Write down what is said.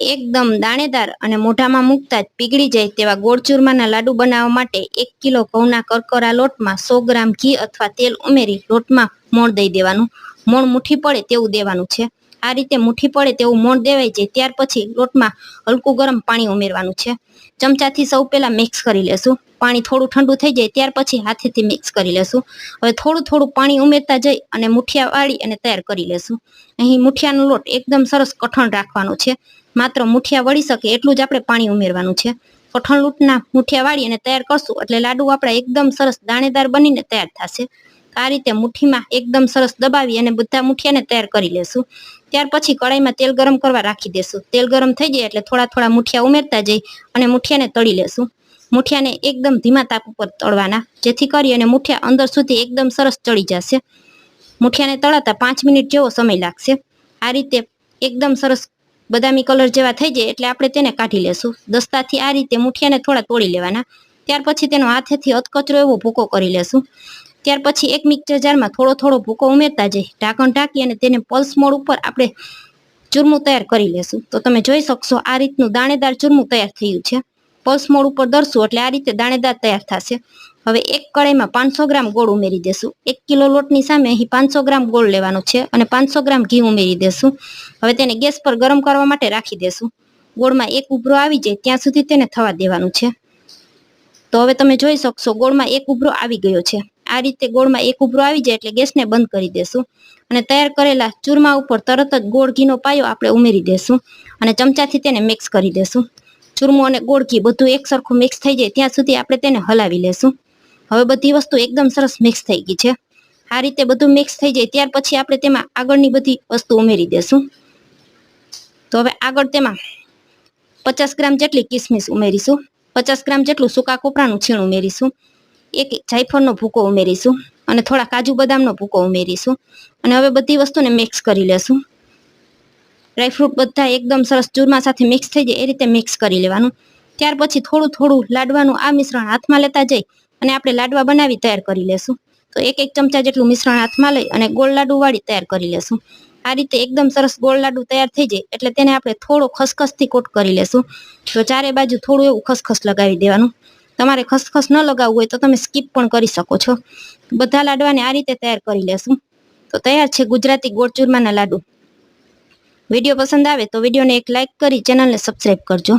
એકદમ દાણેદાર અને મોઢામાં મૂકતા જ પીગળી જાય તેવા ગોળ ચૂરમાના લાડુ બનાવવા માટે એક કિલો ઘઉંના કરકરા લોટમાં સો ગ્રામ ઘી અથવા તેલ ઉમેરી લોટમાં મોણ દઈ દેવાનું. મોણ મુઠ્ઠી પડે તેવું દેવાનું છે. આ રીતે મુઠ્ઠી પડે તેવું મોણ દેવાઈ જાય ત્યાર પછી લોટમાં હલકું ગરમ પાણી ઉમેરવાનું છે. ચમચાથી સૌ પહેલાં મિક્સ કરી લેશું. પાણી થોડું ઠંડુ થઈ જાય, ત્યાર પછી હાથેથી મિક્સ કરી લેશું. હવે થોડું થોડું પાણી ઉમેરતા જઈ અને મુઠિયા વાળી અને તૈયાર કરી લેશું. અહીં મુઠિયાનો લોટ એકદમ સરસ કઠણ રાખવાનો છે. માત્ર મુઠિયા વળી શકે એટલું જ આપણે પાણી ઉમેરવાનું છે. કઠણ લોટના મુઠિયા વાળી અને તૈયાર કરશું એટલે લાડુ આપણા એકદમ સરસ દાણેદાર બનીને તૈયાર થશે. આ રીતે મુઠ્ઠીમાં એકદમ સરસ દબાવી અને બધા મુઠિયાને તૈયાર કરી લેશું. ત્યાર પછી કડાઈમાં તેલ ગરમ કરવા રાખી દેશું. તેલ ગરમ થઈ જાય એટલે થોડા થોડા મુઠિયા ઉમેરતા જઈ અને મુઠિયાને તળી લેશું. મુઠિયાને એકદમ ધીમા તાપ ઉપર તળવાના, જેથી કરી અને મુઠિયા અંદર સુધી એકદમ સરસ ચડી જશે. મુઠિયાને તળાતા પાંચ મિનિટ જેવો સમય લાગશે. આ રીતે એકદમ સરસ બદામી કલર જેવા થઈ જાય એટલે આપણે તેને કાઢી લેશું. દસ્તાથી આ રીતે મુઠિયાને થોડા તોડી લેવાના. ત્યાર પછી તેનો હાથેથી અધકચરો એવો ભૂકો કરી લેશું. ત્યાર પછી એક મિક્સર જારમાં થોડો થોડો ભૂકો ઉમેરતા જઈ. ઢાંકણ ઢાંકી અને તેને પલ્સ મોડ ઉપર આપણે ચૂરમું તૈયાર કરી લેશું. તો તમે જોઈ શકશો આ રીતનું દાણેદાર ચૂરમું તૈયાર થયું છે. પલ્સ મોડ ઉપર દરશું એટલે આ રીતે દાણેદાર તૈયાર થશે. હવે એક કડાઈમાં પાંચસો ગ્રામ ગોળ ઉમેરી દેશું. એક કિલો લોટની સામે અહીં પાંચસો ગ્રામ ગોળ લેવાનો છે અને પાંચસો ગ્રામ ઘી ઉમેરી દેશું. હવે તેને ગેસ પર ગરમ કરવા માટે રાખી દેશું. ગોળમાં એક ઉભરો આવી જાય ત્યાં સુધી તેને થવા દેવાનું છે. તો હવે તમે જોઈ શકશો ગોળમાં એક ઉભરો આવી ગયો છે. આ રીતે ગોળમાં એક ઉભરો આવી જાય એટલે ગેસને બંધ કરી દેશું. અને તૈયાર કરેલા ચૂરમા ઉપર તરત જ ગોળ ઘીનો પાયો આપણે ઉમેરી દેશું અને ચમચાથી તેને મિક્સ કરી દેશું. ચૂરમું અને ગોળ ઘી બધું એક સરખું મિક્સ થઈ જાય ત્યાં સુધી આપણે તેને હલાવી લેશું. હવે બધી વસ્તુ એકદમ સરસ મિક્સ થઈ ગઈ છે. આ રીતે બધું મિક્સ થઈ જાય ત્યાર પછી આપણે તેમાં આગળની બધી વસ્તુ ઉમેરી દેશું. તો હવે આગળ તેમાં પચાસ ગ્રામ જેટલી કિસમિસ ઉમેરીશું. પચાસ ગ્રામ જેટલું સૂકા કોપરાનું છીણ ઉમેરીશું. એક જાયફળનો ભૂકો ઉમેરીશું અને થોડા કાજુ બદામનો ભૂકો ઉમેરીશું અને હવે બધી વસ્તુને મિક્સ કરી લેશું. ડ્રાયફ્રૂટ બધા એકદમ સરસ ચૂરમા સાથે મિક્સ થઈ જાય એ રીતે મિક્સ કરી લેવાનું. ત્યાર પછી થોડું થોડું લાડવાનું આ મિશ્રણ હાથમાં લેતા જઈ અને આપણે લાડવા બનાવી તૈયાર કરી લેશું. તો એક એક ચમચા જેટલું મિશ્રણ હાથમાં લઈ અને ગોળ લાડુ વાળી તૈયાર કરી લેશું. આ રીતે એકદમ સરસ ગોળ લાડુ તૈયાર થઈ જાય એટલે તેને આપણે થોડો ખસખસથી કોટ કરી લેશું. તો ચારે બાજુ થોડું એવું ખસખસ લગાવી દેવાનું. તમારે ખસખસ ન લગાવવું હોય તો તમે સ્કીપ પણ કરી શકો છો. બધા લાડવાને આ રીતે તૈયાર કરી લેશું. તો તૈયાર છે ગુજરાતી ગોળ ચૂરમાના લાડુ. વીડિયો પસંદ આવે તો વિડીયોને એક લાઇક કરી, ચેનલને સબસ્ક્રાઈબ કરજો.